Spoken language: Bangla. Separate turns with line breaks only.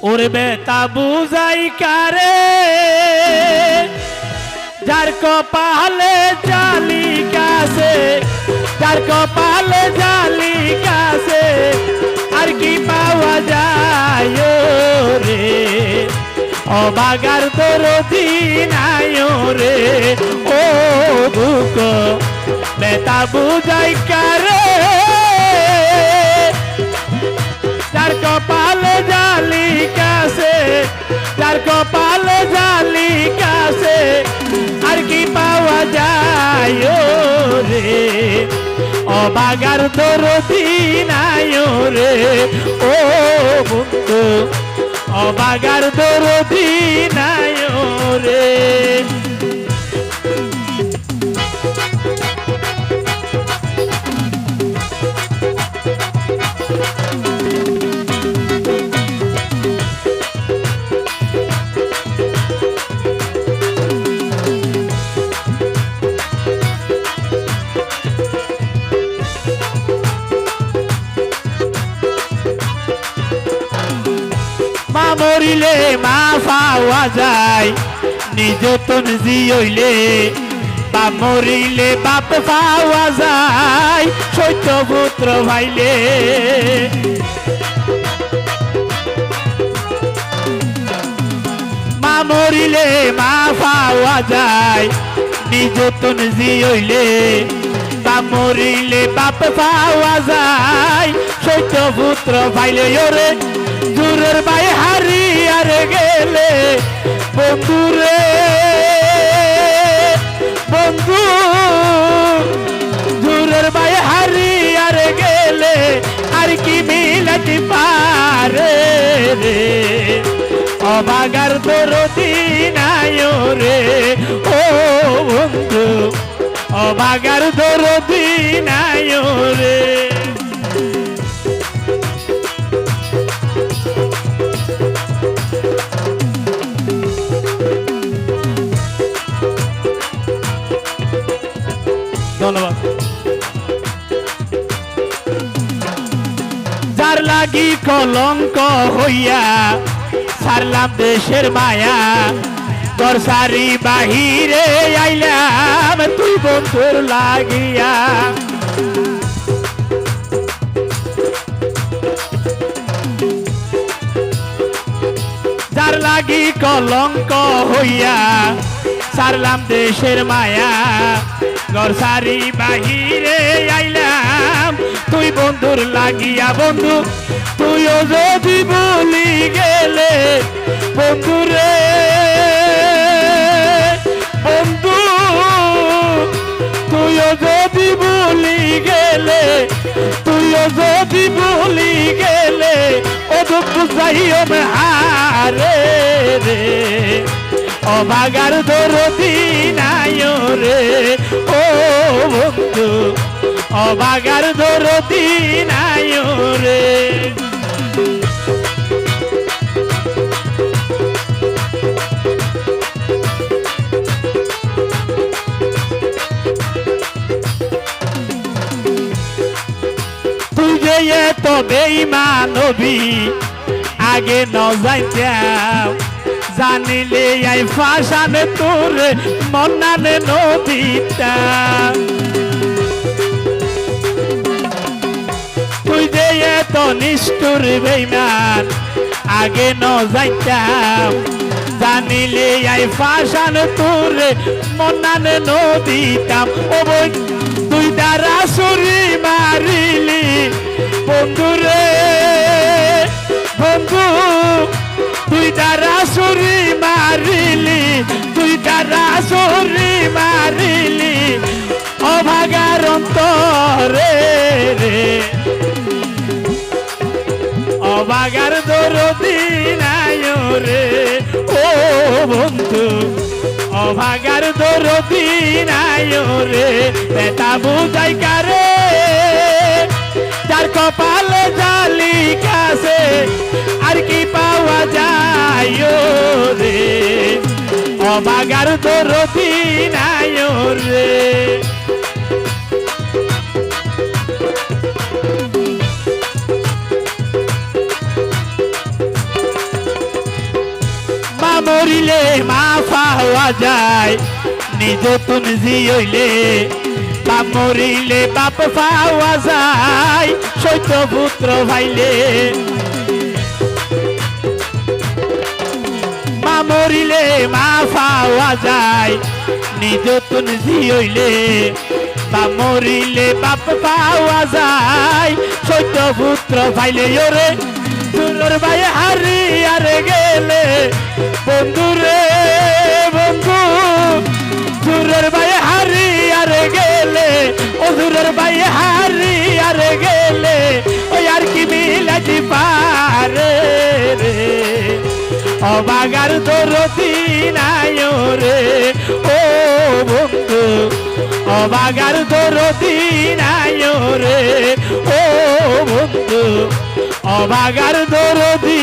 ওরে বেতা বুঝাই কারে? যার কপালে জালি কাছে যার কপালে জালি কাছে আর কি পাওয়া যায় রে অবাগার তোর দিনায় রে ও দুঃখ বেতা বুঝাই কারে? কপালে জালি কাছে, যার কপালে জালি কাছে, আর কি পাওয়া যায় রে? অবাগার দরদি নাই রে? ও বন্ধু, অবাগার দরদি নাই রে? মরিলে মা পাওয়া যায়। নিজ তো নিজি হইলে বাপ মরিলে বাপ পাওয়া যায়। সত্য পুত্র ভাইলে। মা মরিলে মা পাওয়া যায়। নিজ তো নিজি হইলে বাপ মরিলে বাপ পাওয়া যায়। সত্য পুত্র ভাইলে ওরে দূরের ভাই হারিয়ার গেলে বন্ধুরে বন্ধু। দূরের ভাই হারিয়ার গেলে আর কি মিলাতে পারে রে? অবাগার দরদি নাই রে, ও বন্ধু। অবাগার দরদি ধন্যবাদ। যার লাগি কলঙ্ক হইয়া সারলাম দেশের মায়া তোর বাহিরে আইলাম, তুই বন্ধুর লাগিয়া। যার লাগি কলঙ্ক হইয়া সারলাম দেশের মায়া ঘর সারি বাহিরে আইলাম। তুই বন্ধুর লাগিয়া বন্ধু, তুইও যদি বলি গেলে বন্ধুরে বন্ধু, তুইও যদি বলি গেলে, তুইও যদি বলি গেলে ও দুঃখ চাইও হারে রে। অবাগার দরদি নাই রে। ও বন্ধু, অবাগার দরদি নাই রে। তুই যে এত বেইমানবি আগে ন যাইতাম জানিলে আই ফাঁসানে তোর মনানে নদীটা তুই যে এত নিষ্ঠুর বেইমান আগে ন যাইতাম। জানিলে আই ফাঁসান তোর মনানে নদীতাম ও বই, তুই দ্বারা সুরি মারিলি। বন্ধুরে বন্ধু, তুই সুরি মারিলি, তুই দ্বারা সুরি মারিলি, অভাগার অন্তরে রে। অবাগার দরদি নাই রে, ও বন্ধু। অভাগার দরদি নাই রে বেটা বুঝাই কারে। যার কপালে জালি কাছে, আর কি পাওয়া যায় অবাগার দরদি নাই রে। মরিলে, মা পাওয়া যায়, নিজ তুন জিয়ইলে মা মরিলে, বাপ পাওয়া যায়, সৈত পুত্র ভাইলে। মরিলে মা পাওয়া যায়। নিজ তুন হইলে বা মরিলে বাপ পাওয়া যায়। সৈত পুত্র পাইলে ওরে সুন্দর ভাই হারি আরে গেলে অবাগার দরদি নাই রে ও বন্ধু অবাগার দরদি নাই রে ও বন্ধু অবাগার দরদি